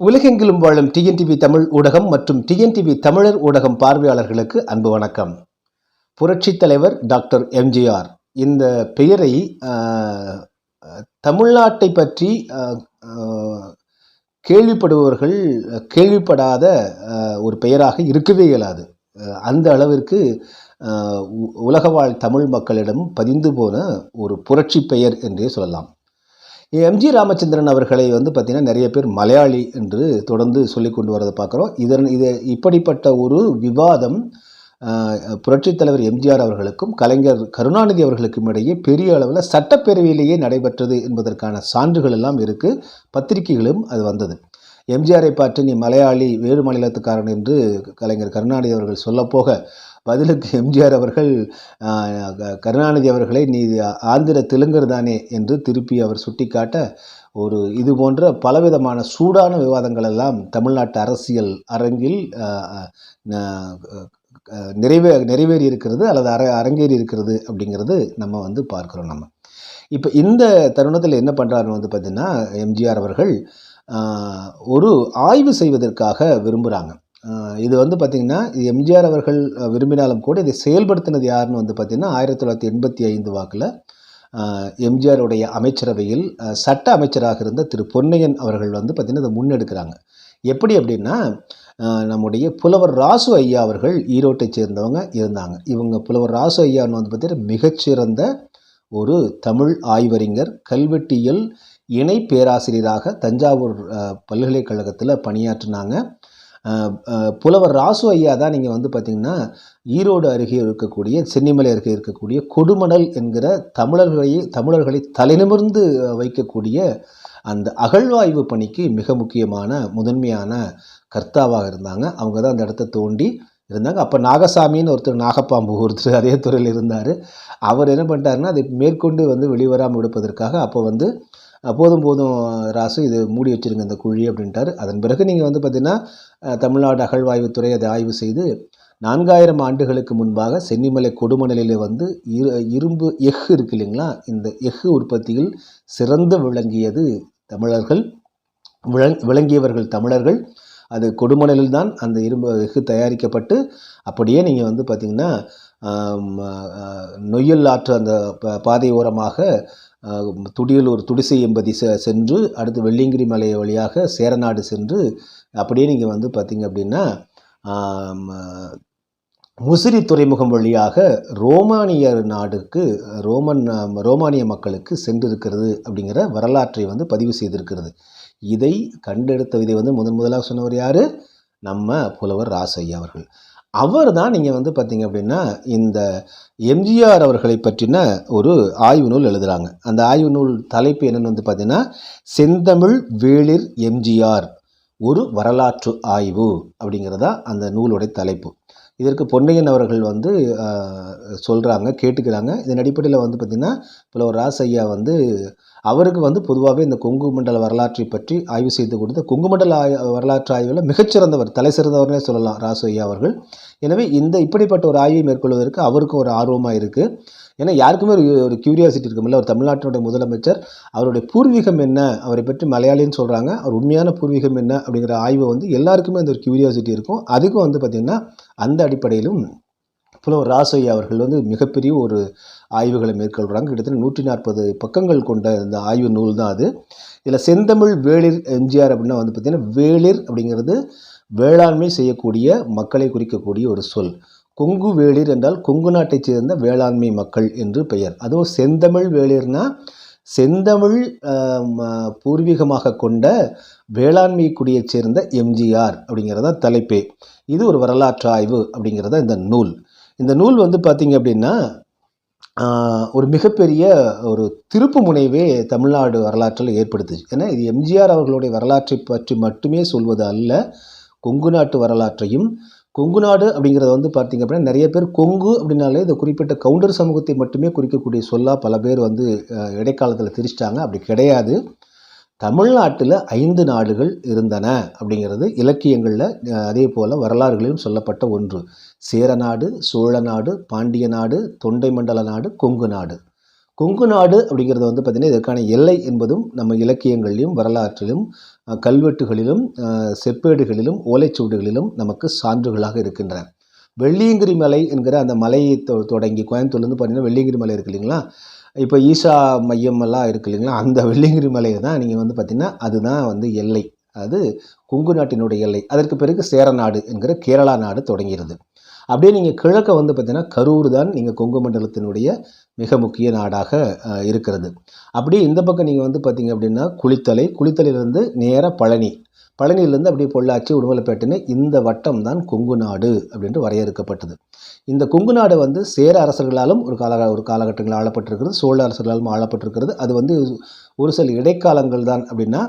உலகெங்கிலும் வாழும் டிஎன்டிவி தமிழ் ஊடகம் மற்றும் டிஎன்டிவி தமிழர் ஊடகம் பார்வையாளர்களுக்கு அன்பு வணக்கம். புரட்சித் தலைவர் டாக்டர் எம்ஜிஆர் இந்த பெயரை தமிழ்நாட்டை பற்றி கேள்விப்படுபவர்கள் கேள்விப்படாத ஒரு பெயராக இருக்கவே இயலாது. அந்த அளவிற்கு உலகவாழ் தமிழ் மக்களிடம் பதிந்து போன ஒரு புரட்சி பெயர் என்றே சொல்லலாம். எம்ஜி ராமச்சந்திரன் அவர்களை வந்து பார்த்திங்கன்னா நிறைய பேர் மலையாளி என்று தொடர்ந்து சொல்லி கொண்டு வரதை பார்க்குறோம். இதன் இது இப்படிப்பட்ட ஒரு விவாதம் புரட்சித் தலைவர் எம்ஜிஆர் அவர்களுக்கும் கலைஞர் கருணாநிதி அவர்களுக்கும் இடையே பெரிய அளவில் சட்டப்பேரவையிலேயே நடைபெற்றது என்பதற்கான சான்றுகள் எல்லாம் இருக்குது பத்திரிகைகளும் அது வந்தது. எம்ஜிஆரை பார்த்து நீ மலையாளி வேறு மாநிலத்துக்காரன் என்று கலைஞர் கருணாநிதி அவர்கள் சொல்லப்போக பதிலுக்கு எம்ஜிஆர் அவர்கள் க- கருணாநிதி அவர்களை நீ ஆந்திர தெலுங்கர் தானே என்று திருப்பி அவர் சுட்டிக்காட்ட ஒரு இது போன்ற பலவிதமான சூடான விவாதங்கள் எல்லாம் தமிழ்நாட்டு அரசியல் அரங்கில் நிறைவே நிறைவேறி இருக்கிறது அல்லது அர அரங்கேறி இருக்கிறது அப்படிங்கிறது நம்ம வந்து பார்க்குறோம் நம்ம. இப்போ இந்த தருணத்தில் என்ன பண்ணுறாருன்னு வந்து பார்த்திங்கன்னா எம்ஜிஆர் அவர்கள் ஒரு ஆய்வு செய்வதற்காக விரும்புகிறாங்க இது வந்து பார்த்திங்கன்னா எம்ஜிஆர் அவர்கள் விரும்பினாலும் கூட இதை செயல்படுத்தினது யாருன்னு வந்து பார்த்திங்கன்னா ஆயிரத்தி தொள்ளாயிரத்தி எண்பத்தி ஐந்து வாக்கில் எம்ஜிஆருடைய அமைச்சரவையில் சட்ட அமைச்சராக இருந்த திரு பொன்னையன் அவர்கள் வந்து பார்த்திங்கன்னா இதை முன்னெடுக்கிறாங்க. எப்படி அப்படின்னா நம்முடைய புலவர் ராசு ஐயா அவர்கள் ஈரோட்டை சேர்ந்தவங்க இருந்தாங்க. இவங்க புலவர் ராசு ஐயான்னு வந்து பார்த்திங்கன்னா மிகச்சிறந்த ஒரு தமிழ் ஆய்வறிஞர் கல்வெட்டியல் இணை பேராசிரியராக தஞ்சாவூர் பல்கலைக்கழகத்தில் பணியாற்றினாங்க. புலவர் ராசு ஐயா தான் நீங்கள் வந்து பார்த்திங்கன்னா ஈரோடு அருகே இருக்கக்கூடிய சென்னிமலை அருகே இருக்கக்கூடிய கொடுமணல் என்கிற தமிழர்களை தமிழர்களை தலைநிமிர்ந்து வைக்கக்கூடிய அந்த அகழ்வாய்வு பணிக்கு மிக முக்கியமான முதன்மையான கர்த்தாவாக இருந்தாங்க. அவங்க தான் அந்த இடத்த தோண்டி இருந்தாங்க. அப்போ நாகசாமின்னு ஒருத்தர் நாகப்பாம்பு ஒருத்தர் அதே துறையில் இருந்தார். அவர் என்ன பண்ணிட்டாருன்னா அதை மேற்கொண்டு வந்து வெளிவராமல் விடுப்பதற்காக அப்போ வந்து போதும் போதும் ராசு இது மூடி வச்சிருங்க இந்த குழி அப்படின்ட்டார். அதன் பிறகு நீங்கள் வந்து பார்த்தீங்கன்னா தமிழ்நாடு அகழ்வாய்வுத்துறை அதை ஆய்வு செய்து நான்காயிரம் ஆண்டுகளுக்கு முன்பாக சென்னிமலை கொடுமணலில் வந்து இரு இரும்பு எஃகு இருக்கு இல்லைங்களா? இந்த எஃகு உற்பத்தியில் சிறந்து விளங்கியது தமிழர்கள் விளங் விளங்கியவர்கள் தமிழர்கள். அது கொடுமணலில் தான் அந்த இரும்பு எஃகு தயாரிக்கப்பட்டு அப்படியே நீங்கள் வந்து பார்த்திங்கன்னா நொய்யல் ஆற்று அந்த ப- பாதை ஓரமாக துடியலூர் துடிசை எம்பதி செ சென்று அடுத்து வெள்ளியங்கிரி மலை வழியாக சேரநாடு சென்று அப்படியே நீங்கள் வந்து பார்த்தீங்க அப்படின்னா முசிறி துறைமுகம் வழியாக ரோமானியர் நாடுக்கு ரோமன் ரோமானிய மக்களுக்கு சென்றிருக்கிறது அப்படிங்கிற வரலாற்றை வந்து பதிவு செய்திருக்கிறது. இதை கண்டெடுத்த இதை வந்து முதன் முதலாக சொன்னவர் யார்? நம்ம புலவர் ராசையா அவர்கள். அவர் தான் நீங்கள் வந்து பார்த்தீங்க அப்படின்னா இந்த எம்ஜிஆர் அவர்களை பற்றின ஒரு ஆய்வு நூல் எழுதுகிறாங்க அந்த ஆய்வு நூல் தலைப்பு என்னென்னு வந்து பார்த்தீங்கன்னா செந்தமிழ் வேளிர் எம்ஜிஆர் ஒரு வரலாற்று ஆய்வு அப்படிங்கிறதா அந்த நூலுடைய தலைப்பு. இதற்கு பொன்னையன் அவர்கள் வந்து சொல்கிறாங்க கேட்டுக்கிறாங்க. இதன் அடிப்படையில் வந்து பார்த்திங்கன்னா புலவர் ராசையா வந்து அவருக்கு வந்து பொதுவாகவே இந்த கொங்கு மண்டல வரலாற்றை பற்றி ஆய்வு செய்து கொடுத்த கொங்கு மண்டல ஆய் வரலாற்று ஆய்வில் மிகச்சிறந்தவர் தலை சிறந்தவர்னே சொல்லலாம் ராசோய்யா அவர்கள். எனவே இந்த இப்படிப்பட்ட ஒரு ஆய்வை மேற்கொள்வதற்கு அவருக்கும் ஒரு ஆர்வமாக இருக்குது ஏன்னா யாருக்குமே ஒரு ஒரு கியூரியாசிட்டி இருக்குமில்ல ஒரு தமிழ்நாட்டினுடைய முதலமைச்சர் அவருடைய பூர்வீகம் என்ன அவரை பற்றி மலையாளின்னு சொல்கிறாங்க அவர் உண்மையான பூர்வீகம் என்ன அப்படிங்கிற ஆய்வு வந்து எல்லாருக்குமே அந்த ஒரு கியூரியாசிட்டி இருக்கும். அதுக்கும் வந்து பார்த்திங்கன்னா அந்த அடிப்படையிலும் புலவர் ராசையா அவர்கள் வந்து மிகப்பெரிய ஒரு ஆய்வுகளை மேற்கொள்கிறாங்க கிட்டத்தட்ட நூற்றி நாற்பது பக்கங்கள் கொண்ட இந்த ஆய்வு நூல் தான் அது. இதில் செந்தமிழ் வேளிர் எம்ஜிஆர் அப்படின்னா வந்து பார்த்திங்கன்னா வேளிர் அப்படிங்கிறது வேளாண்மை செய்யக்கூடிய மக்களை குறிக்கக்கூடிய ஒரு சொல். கொங்கு வேளிர் என்றால் கொங்கு நாட்டைச் சேர்ந்த வேளாண்மை மக்கள் என்று பெயர். அதுவும் செந்தமிழ் வேளிர்னா செந்தமிழ் பூர்வீகமாக கொண்ட வேளாண்மை குடியைச் சேர்ந்த எம்ஜிஆர் அப்படிங்கிறதா தலைப்பே. இது ஒரு வரலாற்று ஆய்வு அப்படிங்கிறத இந்த நூல். இந்த நூல் வந்து பார்த்திங்க அப்படின்னா ஒரு மிகப்பெரிய ஒரு திருப்பு முனைவே தமிழ்நாடு வரலாற்றில் ஏற்படுத்துச்சு. ஏன்னா இது எம்ஜிஆர் அவர்களுடைய வரலாற்றை பற்றி மட்டுமே சொல்வது அல்ல. கொங்கு நாட்டு வரலாற்றையும் கொங்கு நாடு அப்படிங்கிறத வந்து பார்த்திங்க அப்படின்னா நிறைய பேர் கொங்கு அப்படின்னாலே இந்த குறிப்பிட்ட கவுண்டர் சமூகத்தை மட்டுமே குறிக்கக்கூடிய சொல்லாக பல பேர் வந்து இடைக்காலத்தில் திரிச்சிட்டாங்க. அப்படி கிடையாது. தமிழ்நாட்டில் ஐந்து நாடுகள் இருந்தன அப்படிங்கிறது இலக்கியங்களில் அதே போல் வரலாறுகளிலும் சொல்லப்பட்ட ஒன்று. சேரநாடு சோழநாடு பாண்டிய நாடு தொண்டை மண்டல நாடு கொங்கு நாடு. கொங்கு நாடு அப்படிங்கிறது வந்து பார்த்திங்கன்னா இதற்கான எல்லை என்பதும் நம்ம இலக்கியங்களிலும் வரலாற்றிலும் கல்வெட்டுகளிலும் செப்பேடுகளிலும் ஓலைச்சுவடுகளிலும் நமக்கு சான்றுகளாக இருக்கின்றன. வெள்ளியங்கிரி மலை என்கிற அந்த மலையை தொ- தொடங்கி கோயம்புத்தூர்லேருந்து பார்த்தீங்கன்னா வெள்ளியங்கிரி மலை இருக்கு இல்லைங்களா? இப்போ ஈஷா மையம் எல்லாம் இருக்கு இல்லைங்களா? அந்த வெள்ளியங்கிரி மலையை தான் நீங்கள் வந்து பார்த்தீங்கன்னா அதுதான் வந்து எல்லை. அது கொங்கு நாட்டினுடைய எல்லை. அதற்கு பிறகு சேரநாடு என்கிற கேரளா நாடு தொடங்கிறது அப்படியே நீங்கள் கிழக்க வந்து பார்த்தீங்கன்னா கரூர் தான் நீங்கள் கொங்கு மண்டலத்தினுடைய மிக முக்கிய நாடாக இருக்கிறது. அப்படியே இந்த பக்கம் நீங்கள் வந்து பார்த்தீங்க அப்படின்னா குளித்தலை. குளித்தலையிலேருந்து நேராக பழனி. பழனியிலேருந்து அப்படியே பொள்ளாச்சி உடுமலைப்பேட்டுன்னு இந்த வட்டம் தான் கொங்கு நாடு அப்படின்ட்டு வரையறுக்கப்பட்டது. இந்த கொங்கு நாடு வந்து சேர அரசர்களாலும் ஒரு கால ஒரு காலகட்டங்களில் ஆளப்பட்டிருக்கிறது. சோழ அரசர்களாலும் ஆளப்பட்டிருக்கிறது. அது வந்து ஒரு சில இடைக்காலங்கள் தான் அப்படின்னா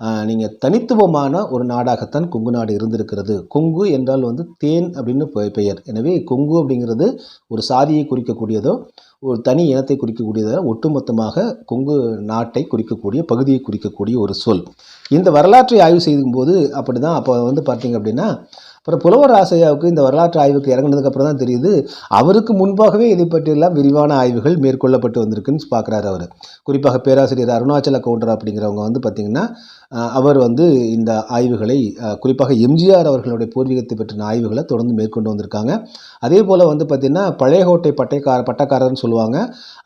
நீங்கள் தனித்துவமான ஒரு நாடாகத்தான் கொங்கு நாடு இருந்திருக்கிறது. கொங்கு என்றால் வந்து தேன் அப்படின்னு பெயர். எனவே கொங்கு அப்படிங்கிறது ஒரு சாதியை குறிக்கக்கூடியதோ ஒரு தனி இனத்தை குறிக்கக்கூடியதோ ஒட்டுமொத்தமாக கொங்கு நாட்டை குறிக்கக்கூடிய பகுதியை குறிக்கக்கூடிய ஒரு சொல். இந்த வரலாற்றை ஆய்வு செய்யும்போது அப்படி தான் அப்போ வந்து பார்த்தீங்க அப்படின்னா அப்புறம் புலவர் ஆசையாவுக்கு இந்த வரலாற்று ஆய்வுக்கு இறங்கினதுக்கப்புறம் தான் தெரியுது. அவருக்கு முன்பாகவே இதை பற்றியெல்லாம் விரிவான ஆய்வுகள் மேற்கொள்ளப்பட்டு வந்திருக்குன்னு பார்க்குறாரு அவர். குறிப்பாக பேராசிரியர் அருணாச்சல கவுண்டர் அப்படிங்கிறவங்க வந்து பார்த்திங்கன்னா அவர் வந்து இந்த ஆய்வுகளை குறிப்பாக எம்ஜிஆர் அவர்களுடைய பூர்வீகத்தை பற்றின ஆய்வுகளை தொடர்ந்து மேற்கொண்டு வந்திருக்காங்க. அதே போல் வந்து பார்த்திங்கன்னா பழையகோட்டை பட்டைக்கார பட்டக்காரர்னு சொல்லுவாங்க.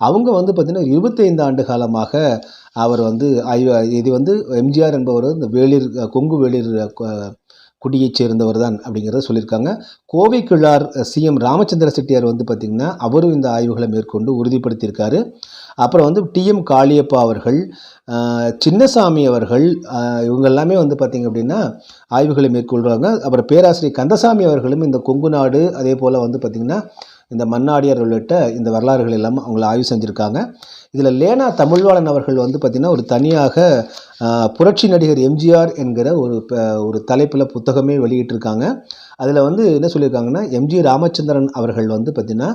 அவங்க வந்து பார்த்திங்கன்னா இருபத்தைந்து ஆண்டு காலமாக அவர் வந்து ஆய்வு இது வந்து எம்ஜிஆர் என்பவர் இந்த வேளிர் கொங்கு வேளிர் குடியைச் சேர்ந்தவர் தான் அப்படிங்கிறத சொல்லியிருக்காங்க. கோவை கிழார் சிஎம் ராமச்சந்திர செட்டியார் வந்து பார்த்திங்கன்னா அவரும் இந்த ஆய்வுகளை மேற்கொண்டு உறுதிப்படுத்தியிருக்காரு. அப்புறம் வந்து டிஎம் காளியப்பா அவர்கள் சின்னசாமி அவர்கள் இவங்க எல்லாமே வந்து பார்த்திங்க அப்படின்னா ஆய்வுகளை மேற்கொள்கிறாங்க அப்புறம் பேராசிரியர் கந்தசாமி அவர்களும் இந்த கொங்கு நாடு அதே போல் வந்து பார்த்திங்கன்னா இந்த மன்னாடியார் உள்ளிட்ட இந்த வரலாறுகள் எல்லாம் அவங்கள ஆய்வு செஞ்சுருக்காங்க. இதில் லேனா தமிழ்வாளன் அவர்கள் வந்து பார்த்திங்கன்னா ஒரு தனியாக புரட்சி நடிகர் எம்ஜிஆர் என்கிற ஒரு ஒரு தலைப்பில் புத்தகமே வெளியிட்டிருக்காங்க. அதில் வந்து என்ன சொல்லியிருக்காங்கன்னா எம்ஜி ராமச்சந்திரன் அவர்கள் வந்து பார்த்திங்கன்னா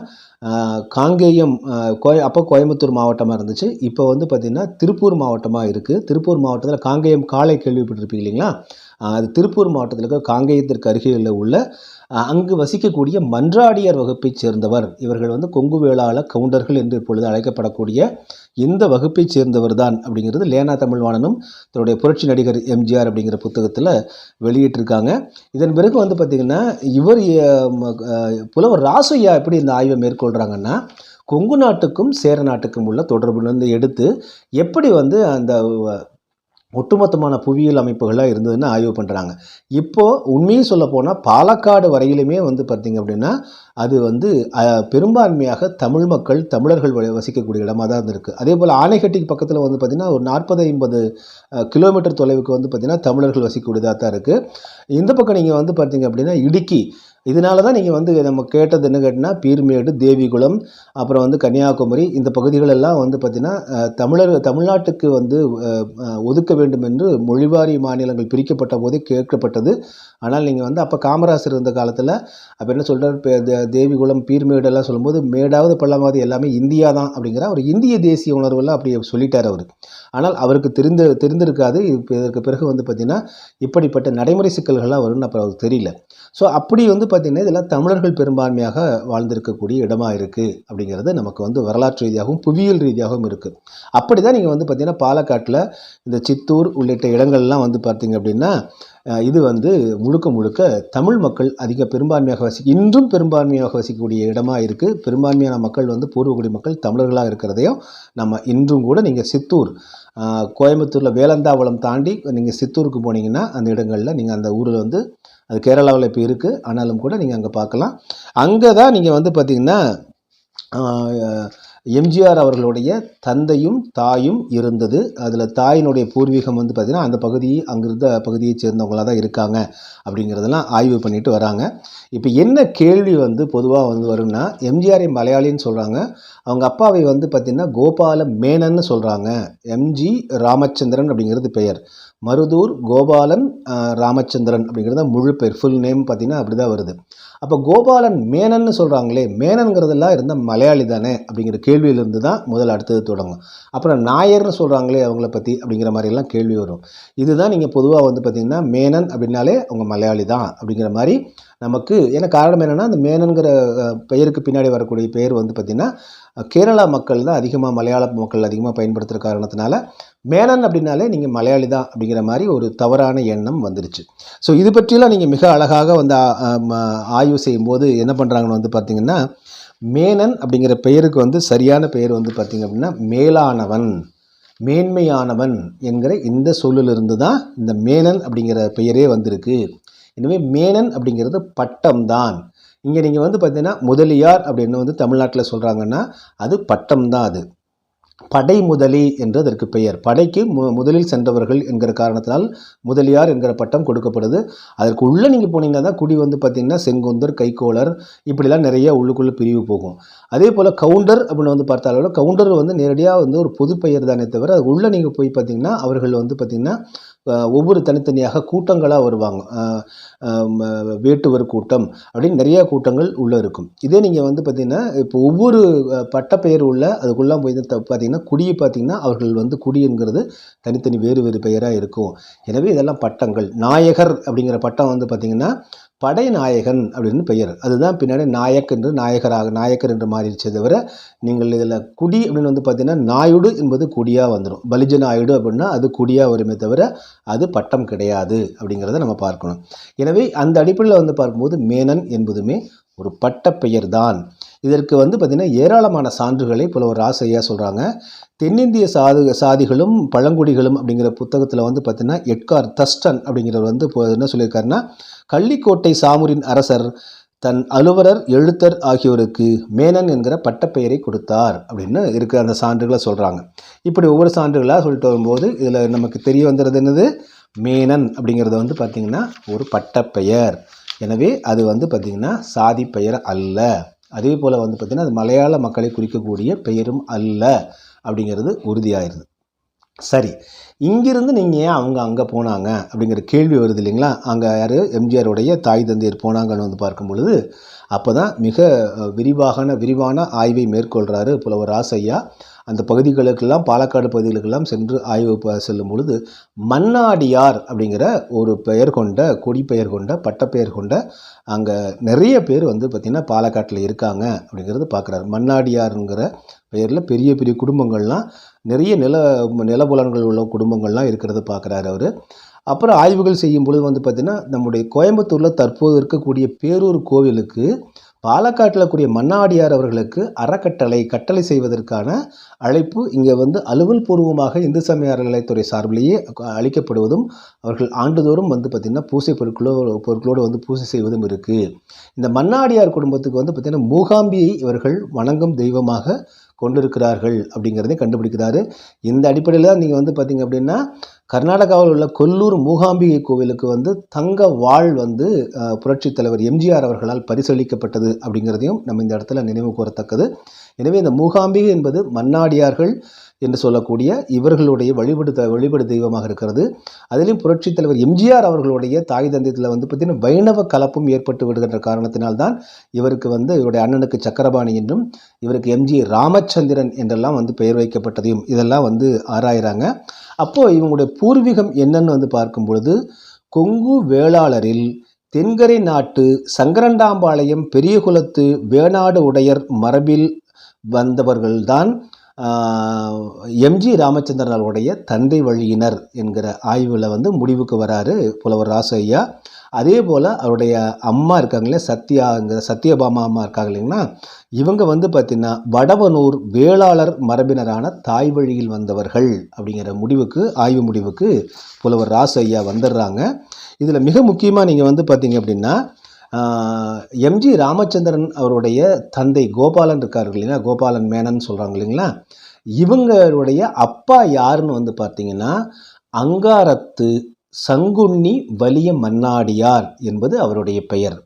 காங்கேயம் கோய அப்போ கோயம்புத்தூர் மாவட்டமாக இருந்துச்சு. இப்போ வந்து பார்த்திங்கன்னா திருப்பூர் மாவட்டமாக இருக்குது திருப்பூர் மாவட்டத்தில் காங்கேயம் காளை கேள்விப்பட்டிருப்பீங்க இல்லைங்களா? அது திருப்பூர் மாவட்டத்தில் இருக்க காங்கேயத்திற்கு அருகில் உள்ள அங்கு வசிக்கக்கூடிய மன்றாடியார் வகுப்பைச் சேர்ந்தவர். இவர்கள் வந்து கொங்கு வேளாள கவுண்டர்கள் என்று இப்பொழுது அழைக்கப்படக்கூடிய இந்த வகுப்பைச் சேர்ந்தவர் தான் அப்படிங்கிறது லேனா தமிழ்வாணனும் தன்னுடைய புரட்சி நடிகர் எம்ஜிஆர் அப்படிங்கிற புத்தகத்தில் வெளியிட்டிருக்காங்க. இதன் பிறகு வந்து பார்த்திங்கன்னா இவர் புலவர் ராசையா எப்படி இந்த ஆய்வை மேற்கொள்கிறாங்கன்னா கொங்கு நாட்டுக்கும் சேர நாட்டுக்கும் உள்ள தொடர்புலேருந்து எடுத்து எப்படி வந்து அந்த ஒட்டுமொத்தமான புவியியல் அமைப்புகளாக இருந்ததுன்னு ஆய்வு பண்ணுறாங்க இப்போது உண்மையும் சொல்ல போனால் பாலக்காடு வரையிலுமே வந்து பார்த்திங்க அப்படின்னா அது வந்து பெரும்பான்மையாக தமிழ் மக்கள் தமிழர்கள் வசிக்கக்கூடிய இடமா தான் இருந்திருக்கு அதே போல் ஆனைக்கட்டிக்கு பக்கத்தில் வந்து பார்த்திங்கன்னா ஒரு நாற்பது ஐம்பது கிலோமீட்டர் தொலைவுக்கு வந்து பார்த்திங்கன்னா தமிழர்கள் வசிக்கக்கூடியதாக தான் இருக்குது இந்த பக்கம் நீங்கள் வந்து பார்த்திங்க அப்படின்னா இடுக்கி. இதனால தான் நீங்கள் வந்து நம்ம கேட்டது என்ன கேட்டினா பீர்மேடு தேவிகுளம் அப்புறம் வந்து கன்னியாகுமரி இந்த பகுதிகள் எல்லாம் வந்து பார்த்திங்கன்னா தமிழர் தமிழ்நாட்டுக்கு வந்து ஒதுக்க வேண்டும் என்று மொழிவாரி மாநிலங்கள் பிரிக்கப்பட்ட போதே கேட்கப்பட்டது. ஆனால் நீங்கள் வந்து அப்போ காமராசர் இருந்த காலத்தில் அப்போ என்ன சொல்கிறார் தேவிகுளம் பீர்மேடெல்லாம் சொல்லும்போது மேடாவது பள்ளமாவது எல்லாமே இந்தியா தான் அப்படிங்கிற ஒரு இந்திய தேசிய உணர்வெல்லாம் அப்படி சொல்லிட்டார் அவர். ஆனால் அவருக்கு தெரிந்து தெரிந்திருக்காது. இதற்கு பிறகு வந்து பார்த்திங்கன்னா இப்படிப்பட்ட நடைமுறை சிக்கல்கள்லாம் வரும்னு அப்புறம் அவருக்கு தெரியல. ஸோ அப்படி வந்து பார்த்திங்கன்னா இதெல்லாம் தமிழர்கள் பெரும்பான்மையாக வாழ்ந்திருக்கக்கூடிய இடமா இருக்குது அப்படிங்கிறது நமக்கு வந்து வரலாற்று ரீதியாகவும் புவியியல் ரீதியாகவும் இருக்குது அப்படி தான் நீங்கள் வந்து பார்த்திங்கன்னா பாலக்காட்டில் இந்த சித்தூர் உள்ளிட்ட இடங்கள்லாம் வந்து பார்த்திங்க அப்படின்னா இது வந்து முழுக்க முழுக்க தமிழ் மக்கள் அதிக பெரும்பான்மையாக வசி இன்றும் பெரும்பான்மையாக வசிக்கக்கூடிய இடமா இருக்குது பெரும்பான்மையான மக்கள் வந்து பூர்வகுடி மக்கள் தமிழர்களாக இருக்கிறதையும் நம்ம இன்றும் கூட நீங்கள் சித்தூர் கோயம்புத்தூரில் வேலந்தாவளம் தாண்டி நீங்கள் சித்தூருக்கு போனீங்கன்னா அந்த இடங்களில் நீங்கள் அந்த ஊரில் வந்து அது கேரளாவில் இப்போ இருக்குது ஆனாலும் கூட நீங்கள் அங்கே பார்க்கலாம். அங்கே தான் நீங்கள் வந்து பார்த்தீங்கன்னா எம்ஜிஆர் அவர்களுடைய தந்தையும் தாயும் இருந்தது. அதில் தாயினுடைய பூர்வீகம் வந்து பார்த்திங்கன்னா அந்த பகுதி அங்கிருந்த பகுதியை சேர்ந்தவங்களாக தான் இருக்காங்க அப்படிங்கிறதெல்லாம் ஆய்வு பண்ணிட்டு வராங்க. இப்போ என்ன கேள்வி வந்து பொதுவாக வந்து வரும்னா எம்ஜிஆரை மலையாளின்னு சொல்கிறாங்க அவங்க அப்பாவை வந்து பார்த்திங்கன்னா கோபால மேனன்னு சொல்கிறாங்க எம்ஜி ராமச்சந்திரன் அப்படிங்கிறது பெயர். மருதூர் கோபாலன் ராமச்சந்திரன் அப்படிங்கிறது தான் முழு பேர். ஃபுல் நேம் பார்த்திங்கன்னா அப்படி தான் வருது. அப்போ கோபாலன் மேனன்னு சொல்கிறாங்களே மேனன்கிறதெல்லாம் இருந்தால் மலையாளி தானே அப்படிங்கிற கேள்வியிலிருந்து தான் முதல் அடுத்தது தொடங்கும். அப்புறம் நாயர்னு சொல்கிறாங்களே அவங்கள பற்றி அப்படிங்கிற மாதிரிலாம் கேள்வி வரும். இதுதான் நீங்கள் பொதுவாக வந்து பார்த்திங்கன்னா மேனன் அப்படின்னாலே அவங்க மலையாளி தான் அப்படிங்கிற மாதிரி நமக்கு ஏன்னா காரணம் என்னென்னா அந்த மேனன்கிற பெயருக்கு பின்னாடி வரக்கூடிய பெயர் வந்து பார்த்திங்கன்னா கேரளா மக்கள் தான் அதிகமாக மலையாள மக்கள் அதிகமாக பயன்படுத்துகிற காரணத்தினால மேனன் அப்படின்னாலே நீங்கள் மலையாளி தான் அப்படிங்கிற மாதிரி ஒரு தவறான எண்ணம் வந்துருச்சு. ஸோ இது பற்றியெல்லாம் நீங்கள் மிக அழகாக வந்து ஆய்வு செய்யும்போது என்ன பண்ணுறாங்கன்னு வந்து பார்த்தீங்கன்னா மேனன் அப்படிங்கிற பெயருக்கு வந்து சரியான பெயர் வந்து பார்த்திங்க அப்படின்னா மேலானவன் மேன்மையானவன் என்கிற இந்த சொல்லிலிருந்து தான் இந்த மேனன் அப்படிங்கிற பெயரே வந்திருக்கு. எனவே மேனன் அப்படிங்கிறது பட்டம் தான் இங்கே நீங்கள் வந்து பார்த்தீங்கன்னா முதலியார் அப்படின்னு வந்து தமிழ்நாட்டில் சொல்கிறாங்கன்னா அது பட்டம் தான் அது. படை முதலி என்று அதற்கு பெயர். படைக்கு மு முதலில் சென்றவர்கள் என்கிற காரணத்தினால் முதலியார் என்கிற பட்டம் கொடுக்கப்படுது. அதற்கு உள்ளே நீங்கள் போனீங்கன்னா தான் குடி வந்து பார்த்தீங்கன்னா செங்குந்தர் கைகோளர் இப்படிலாம் நிறைய உள்ளுக்குள்ளே பிரிவு போகும். அதே போல் கவுண்டர் அப்படின்னு வந்து பார்த்தாலும் கவுண்டர் வந்து நேரடியாக வந்து ஒரு பொது பெயர் தானே தவிர அது உள்ளே நீங்கள் போய் பார்த்தீங்கன்னா அவர்கள் வந்து பார்த்திங்கன்னா ஒவ்வொரு தனித்தனியாக கூட்டங்களாக வருவாங்க. வேட்டுவர் கூட்டம் அப்படின்னு நிறைய கூட்டங்கள் உள்ளே இருக்கும். இதே நீங்கள் வந்து பார்த்தீங்கன்னா இப்போ ஒவ்வொரு பட்டப்பெயர் உள்ள அதுக்குள்ளே போய் த- குடியை பார்த்தீங்கன்னா அவர்கள் வந்து குடிங்கிறது தனித்தனி வேறு வேறு பெயராக இருக்கும். எனவே இதெல்லாம் பட்டங்கள். நாயகர் அப்படிங்கிற பட்டம் வந்து பார்த்தீங்கன்னா படைநாயகன் அப்படின்னு பெயர். அதுதான் பின்னாடி நாயக் என்று நாயகராக நாயக்கர் என்று மாறிடுச்சே தவிர நீங்கள் இதில் குடி அப்படின்னு வந்து பார்த்தீங்கன்னா நாயுடு என்பது குடியாக வந்துடும் பலிஜ நாயுடு அப்படின்னா அது குடியாக வருமே தவிர அது பட்டம் கிடையாது அப்படிங்கிறத நம்ம பார்க்கணும். எனவே அந்த அடிப்படையில் வந்து பார்க்கும்போது மேனன் என்பதுமே ஒரு பட்ட பெயர் தான் இதற்கு வந்து பார்த்திங்கன்னா ஏராளமான சான்றுகளை புலவர் ராசையா சொல்கிறாங்க தென்னிந்திய சாது சாதிகளும் பழங்குடிகளும் அப்படிங்கிற புத்தகத்தில் வந்து பார்த்திங்கன்னா எட்கார் தஸ்டன் அப்படிங்கிறவர் வந்து இப்போ என்ன சொல்லியிருக்காருன்னா கள்ளிக்கோட்டை சாமுரின் அரசர் தன் அலுவலர் எழுத்தர் ஆகியோருக்கு மேனன் என்கிற பட்டப்பெயரை கொடுத்தார் அப்படின்னு இருக்க அந்த சான்றுகளை சொல்கிறாங்க இப்படி ஒவ்வொரு சான்றுகளாக சொல்லிட்டு வரும்போது இதில் நமக்கு தெரிய வந்துடுறது என்னது? மேனன் அப்படிங்கிறது வந்து பார்த்திங்கன்னா ஒரு பட்டப்பெயர். எனவே அது வந்து பார்த்திங்கன்னா சாதி பெயர் அல்ல. அதே போல் வந்து பார்த்திங்கன்னா அது மலையாள மக்களை குறிக்கக்கூடிய பெயரும் அல்ல அப்படிங்கிறது உறுதியாயிருது. சரி. இங்கிருந்து நீங்கள் ஏன் அவங்க அங்கே போனாங்க? அப்படிங்கிற கேள்வி வருது இல்லைங்களா? அங்கே யார்? எம்ஜிஆருடைய தாய் தந்தையர் போனாங்கன்னு வந்து பார்க்கும் பொழுது அப்போ தான் மிக விரிவாகன விரிவான விரிவான ஆய்வை மேற்கொள்கிறாரு புலவர் ராசையா அந்த பகுதிகளுக்கெல்லாம் பாலக்காடு பகுதிகளுக்கெல்லாம் சென்று ஆய்வு செல்லும் பொழுது மன்னாடியார் அப்படிங்கிற ஒரு பெயர் கொண்ட கொடிப்பெயர் கொண்ட பட்டப்பெயர் கொண்ட அங்கே நிறைய பேர் வந்து பார்த்திங்கன்னா பாலக்காட்டில் இருக்காங்க அப்படிங்கிறது பார்க்குறாரு மன்னாடியாருங்கிற பெயரில் பெரிய பெரிய குடும்பங்கள்லாம் நிறைய நில நிலபுலன்கள் உள்ள குடும்பங்கள்லாம் இருக்கிறத பார்க்குறாரு அவர். அப்புறம் ஆய்வுகள் செய்யும் பொழுது வந்து பார்த்திங்கன்னா நம்முடைய கோயம்புத்தூரில் தற்போது இருக்கக்கூடிய பேரூர் கோவிலுக்கு பாலக்காட்டில் கூடிய மன்னாடியார் அவர்களுக்கு அறக்கட்டளை கட்டளை செய்வதற்கான அழைப்பு இங்கே வந்து அலுவல் பூர்வமாக இந்து சமய அறநிலைத்துறை சார்பிலேயே அளிக்கப்படுவதும் அவர்கள் ஆண்டுதோறும் வந்து பார்த்திங்கன்னா பூசை பொருட்களோ பொருட்களோடு வந்து பூசை செய்வதும் இருக்குது இந்த மன்னாடியார் குடும்பத்துக்கு வந்து பார்த்திங்கன்னா மூகாம்பியை இவர்கள் வணங்கும் தெய்வமாக கொண்டிருக்கிறார்கள் அப்படிங்கிறதையும் கண்டுபிடிக்கிறாரு. இந்த அடிப்படையில் தான் நீங்கள் வந்து பார்த்தீங்க அப்படின்னா கர்நாடகாவில் உள்ள கொல்லூர் மூகாம்பிகை கோவிலுக்கு வந்து தங்க வாழ் வந்து புரட்சித் தலைவர் எம்ஜிஆர் அவர்களால் பரிசளிக்கப்பட்டது அப்படிங்கிறதையும் நம்ம இந்த இடத்துல நினைவு கூறத்தக்கது. எனவே இந்த மூகாம்பிகை என்பது மன்னாடியார்கள் என்று சொல்லக்கூடிய இவர்களுடைய வழிபடு வழிபடு தெய்வமாக இருக்கிறது. அதிலும் புரட்சித் தலைவர் எம்ஜிஆர் அவர்களுடைய தாய் தந்தையத்தில் வந்து பார்த்திங்கன்னா வைணவ கலப்பும் ஏற்பட்டு விடுகின்ற காரணத்தினால்தான் இவருக்கு வந்து இவருடைய அண்ணனுக்கு சக்கரபாணி என்றும் இவருக்கு எம்ஜி ராமச்சந்திரன் என்றெல்லாம் வந்து பெயர் வைக்கப்பட்டதையும் இதெல்லாம் வந்து ஆராயிறாங்க. அப்போது இவங்களுடைய பூர்வீகம் என்னன்னு வந்து பார்க்கும் பொழுது கொங்கு வேளாளரில் தென்கரை நாட்டு சங்கரண்டாம்பாளையம் பெரியகுலத்து வேணாடு உடையர் மரபில் வந்தவர்கள்தான் எம்ஜி ராமச்சந்திரன் அவருடைய தந்தை வழியினர் என்கிற ஆய்வில் வந்து முடிவுக்கு வராரு புலவர் ராசையா அதே போல் அவருடைய அம்மா இருக்காங்களே சத்யாங்கிற சத்யபாமா அம்மா இருக்காங்க இல்லைங்களா இவங்க வந்து பார்த்திங்கன்னா வடவனூர் வேளாளர் மரபினரான தாய் வழியில் வந்தவர்கள் அப்படிங்கிற முடிவுக்கு ஆய்வு முடிவுக்கு புலவர் ராசையா வந்துடுறாங்க. இதில் மிக முக்கியமாக நீங்கள் வந்து பார்த்தீங்க அப்படின்னா எம்ஜி ராமச்சந்திரன் அவருடைய தந்தை கோபாலன் இருக்கார் இல்லைங்களா? கோபாலன் மேனன் சொல்கிறாங்க இல்லைங்களா? இவங்களுடைய அப்பா யாருன்னு வந்து பார்த்தீங்கன்னா அங்காரத்து சங்குண்ணி வலிய மன்னாடியார் என்பது அவருடைய பெயர்.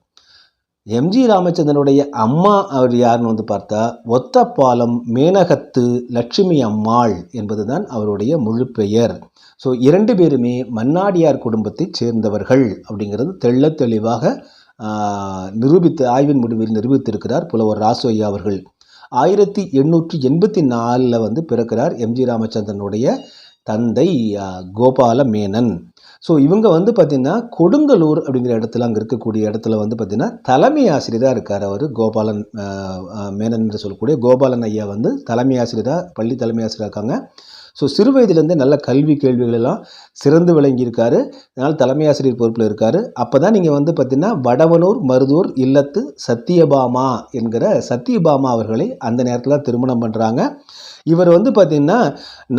எம்ஜி ராமச்சந்திரனுடைய அம்மா அவர் யாருன்னு வந்து பார்த்தா ஒத்தப்பாலம் மேனகத்து லட்சுமி அம்மாள் என்பது தான் அவருடைய முழு பெயர். ஸோ இரண்டு பேருமே மன்னாடியார் குடும்பத்தைச் சேர்ந்தவர்கள் அப்படிங்கிறது தெள்ள தெளிவாக நிரூபித்து ஆய்வின் முடிவில் நிரூபித்திருக்கிறார் புலவர் ராசு ஐயா அவர்கள். ஆயிரத்தி எண்ணூற்றி எண்பத்தி நாலில் வந்து பிறக்கிறார் எம்ஜி ராமச்சந்திரனுடைய தந்தை கோபால மேனன் ஸோ இவங்க வந்து பார்த்திங்கன்னா கொடுங்கலூர் அப்படிங்கிற இடத்துல அங்கே இருக்கக்கூடிய இடத்துல வந்து பார்த்திங்கன்னா தலைமை ஆசிரியராக இருக்கார் அவர் கோபாலன் மேனன் என்று சொல்லக்கூடிய கோபாலன் ஐயா வந்து தலைமை ஆசிரியராக பள்ளி தலைமை ஆசிரியராக இருக்காங்க. ஸோ சிறு வயதிலேருந்தே நல்ல கல்வி கேள்விகளெல்லாம் சிறந்து விளங்கியிருக்காரு. அதனால் தலைமை ஆசிரியர் பொறுப்பில் இருக்கார். அப்போ தான் நீங்கள் வந்து பார்த்திங்கன்னா வடவனூர் மருதூர் இல்லத்து சத்தியபாமா என்கிற சத்தியபாமா அவர்களை அந்த நேரத்தில் திருமணம் பண்ணுறாங்க இவர் வந்து பார்த்திங்கன்னா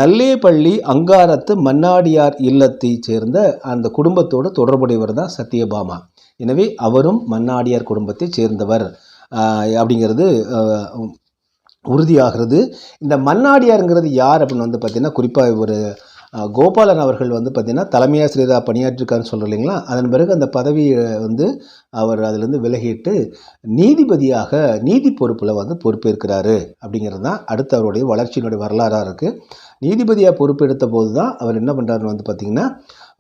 நல்லேப்பள்ளி அங்காரத்து மன்னாடியார் இல்லத்தை சேர்ந்த அந்த குடும்பத்தோடு தொடர்புடையவர் தான் சத்தியபாமா. எனவே அவரும் மன்னாடியார் குடும்பத்தை சேர்ந்தவர். அப்படிங்கிறது உறுதியாகிறது. இந்த மன்னாடியாருங்கிறது யார் அப்படின்னு வந்து பார்த்திங்கன்னா குறிப்பாக ஒரு கோபாலன் அவர்கள் வந்து பார்த்திங்கன்னா தலைமையாசிரியராக பணியாற்றிருக்காருன்னு சொல்கிறோம் இல்லைங்களா? அதன் பிறகு அந்த பதவியை வந்து அவர் அதிலிருந்து விலகிட்டு நீதிபதியாக நீதி பொறுப்பில் வந்து பொறுப்பேற்கிறாரு அப்படிங்கிறது தான் அடுத்து அவருடைய வளர்ச்சியினுடைய வரலாறாக இருக்குது நீதிபதியாக பொறுப்பெடுத்த போது தான் அவர் என்ன பண்ணுறாருன்னு வந்து பார்த்திங்கன்னா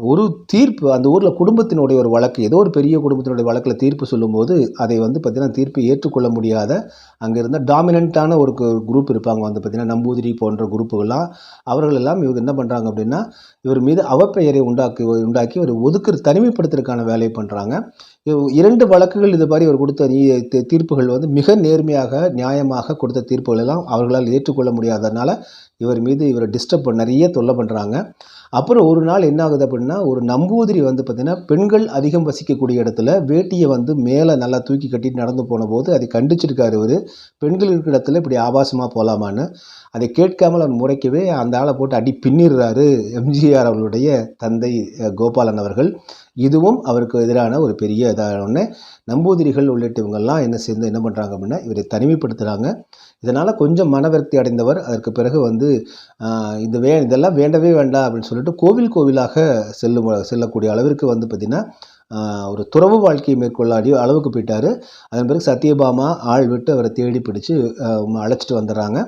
ஒரு தீர்ப்பு அந்த ஊரில் குடும்பத்தினுடைய ஒரு வழக்கு ஏதோ ஒரு பெரிய குடும்பத்தினுடைய வழக்கில் தீர்ப்பு சொல்லும்போது அதை வந்து பார்த்திங்கன்னா தீர்ப்பை ஏற்றுக்கொள்ள முடியாத அங்கே இருந்த டாமினண்ட்டான ஒரு குரூப் இருப்பாங்க. வந்து பார்த்திங்கன்னா நம்பூதிரி போன்ற குரூப்புகள்லாம். அவர்கள் எல்லாம் இவங்க என்ன பண்ணுறாங்க அப்படின்னா இவர் மீது அவப்பெயரை உண்டாக்கி உண்டாக்கி ஒரு ஒதுக்குற தனிமைப்படுத்துறதுக்கான வேலையை பண்ணுறாங்க இரண்டு வழக்குகள் இது மாதிரி அவர் கொடுத்த நீ தீர்ப்புகள் வந்து மிக நேர்மையாக நியாயமாக கொடுத்த தீர்ப்புகள் எல்லாம் அவர்களால் ஏற்றுக்கொள்ள முடியாததுனால இவர் மீது இவரை டிஸ்டர்ப் நிறைய தொல்லை பண்ணுறாங்க அப்புறம் ஒரு நாள் என்ன ஆகுது அப்படின்னா ஒரு நம்பூதிரி வந்து பார்த்திங்கன்னா பெண்கள் அதிகம் வசிக்கக்கூடிய இடத்துல வேட்டியை வந்து மேலே நல்லா தூக்கி கட்டிட்டு நடந்து போன போது அதை கண்டிச்சிருக்காரு இவர். பெண்கள் இருக்கிற இடத்துல இப்படி ஆபாசமாக போகலாமான்னு அதை கேட்காமல் அவர் முறைக்கவே அந்த ஆளை போட்டு அடி பின்னிடுறாரு எம்ஜிஆர் அவர்களுடைய தந்தை கோபாலன் அவர்கள். இதுவும் அவருக்கு எதிரான ஒரு பெரிய இதான ஒன்று நம்பூதிரிகள் உள்ளிட்டவங்கெல்லாம் என்ன சேர்ந்து என்ன பண்ணுறாங்க அப்படின்னா இவரை தனிமைப்படுத்துகிறாங்க இதனால் கொஞ்சம் மனவிரக்தி அடைந்தவர் அதற்கு பிறகு வந்து இது வே இதெல்லாம் வேண்டவே வேண்டாம் அப்படின்னு சொல்லிட்டு கோவில் கோவிலாக செல்லும் செல்லக்கூடிய அளவிற்கு வந்து பார்த்திங்கன்னா ஒரு துறவு வாழ்க்கையை மேற்கொள்ளாடிய அளவுக்கு போயிட்டார். அதன் பிறகு சத்யபாமா ஆள் விட்டு அவரை தேடி பிடிச்சு அழைச்சிட்டு வந்துடுறாங்க.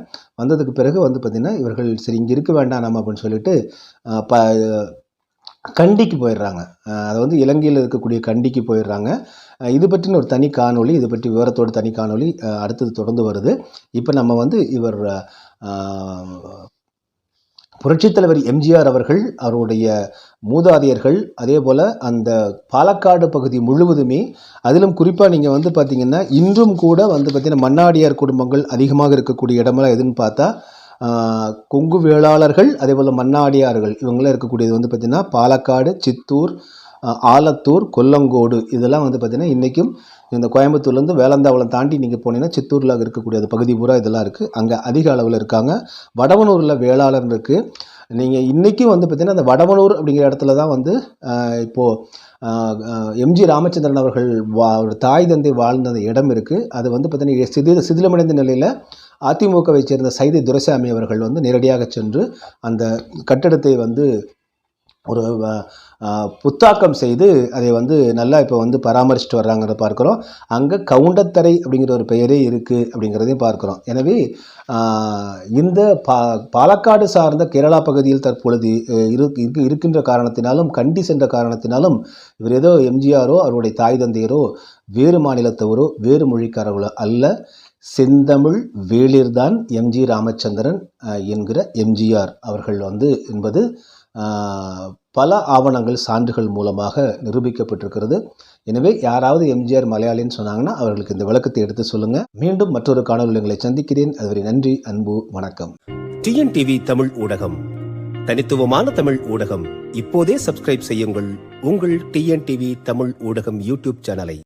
வந்ததுக்கு பிறகு வந்து பார்த்திங்கன்னா இவர்கள் சரி இங்கே இருக்க வேண்டாம் நம்ம அப்படின்னு சொல்லிட்டு ப கண்டிக்கு போயிடுறாங்க. அது வந்து இலங்கையில் இருக்கக்கூடிய கண்டிக்கு போயிடுறாங்க. இது பற்றின ஒரு தனி காணொளி இது பற்றி விவரத்தோட தனி காணொளி அடுத்தது தொடர்ந்து வருது. இப்போ நம்ம வந்து இவர் புரட்சித்தலைவர் எம்ஜிஆர் அவர்கள் அவருடைய மூதாதையர்கள் அதே போல் அந்த பாலக்காடு பகுதி முழுவதுமே அதிலும் குறிப்பாக நீங்கள் வந்து பார்த்தீங்கன்னா இன்றும் கூட வந்து பார்த்திங்கன்னா மன்னாடியார் குடும்பங்கள் அதிகமாக இருக்கக்கூடிய இடமெல்லாம் எதுன்னு பார்த்தா கொங்கு வேளாளர்கள் அதே போல் மன்னாடியார்கள் இவங்களாம் இருக்கக்கூடியது வந்து பார்த்திங்கன்னா பாலக்காடு சித்தூர் ஆலத்தூர் கொல்லங்கோடு இதெல்லாம் வந்து பார்த்திங்கன்னா இன்றைக்கும் இந்த கோயம்புத்தூர்லேருந்து வேலந்தாவளம் தாண்டி நீங்கள் போனீங்கன்னா சித்தூரில் இருக்கக்கூடிய அந்த பகுதி பூரா இதெல்லாம் இருக்குது அங்கே அதிக அளவில் இருக்காங்க. வடவனூரில் வேளாளர் இருக்குது நீங்கள் இன்றைக்கும் வந்து பார்த்திங்கன்னா அந்த வடவனூர் அப்படிங்கிற இடத்துல தான் வந்து இப்போது எம்ஜி ராமச்சந்திரன் அவர்கள் வா ஒரு தாய் தந்தை வாழ்ந்த அந்த இடம் இருக்குது அது வந்து பார்த்திங்கன்னா சிதில சிதிலமடைந்த நிலையில் அதிமுகவை சேர்ந்த சைதை துரைசாமி அவர்கள் வந்து நேரடியாக சென்று அந்த கட்டடத்தை வந்து ஒரு புத்தாக்கம் செய்து அதை வந்து நல்லா இப்போ வந்து பராமரிச்சுட்டு வர்றாங்கிறத பார்க்குறோம். அங்கே கவுண்டத்தரை அப்படிங்கிற ஒரு பெயரே இருக்குது அப்படிங்கிறதையும் பார்க்குறோம். எனவே இந்த பா பாலக்காடு சார்ந்த கேரளா பகுதியில் தற்பொழுது இரு இருக்கின்ற காரணத்தினாலும் கண்டி சென்ற காரணத்தினாலும் இவர் ஏதோ எம்ஜிஆரோ அவருடைய தாய் தந்தையரோ வேறு மாநிலத்தவரோ வேறு மொழிக்காரர்களோ அல்ல. செந்தமிழ் வேளிர்தான் எம்ஜி ராமச்சந்திரன் என்கிற எம்ஜிஆர் அவர்கள் வந்து என்பது பல ஆவணங்கள் சான்றுகள் மூலமாக நிரூபிக்கப்பட்டிருக்கிறது. எனவே யாராவது எம்ஜிஆர் மலையாளின்னு சொன்னாங்கன்னா அவர்களுக்கு இந்த விளக்கத்தை எடுத்து சொல்லுங்க. மீண்டும் மற்றொரு காணொலி உங்களை சந்திக்கிறேன். அதுவரை நன்றி அன்பு வணக்கம். டிஎன்டிவி தமிழ் ஊடகம் தனித்துவமான தமிழ் ஊடகம். இப்போதே சப்ஸ்கிரைப் செய்யுங்கள். உங்கள் டிஎன்டிவி தமிழ் ஊடகம் யூடியூப் சேனலை.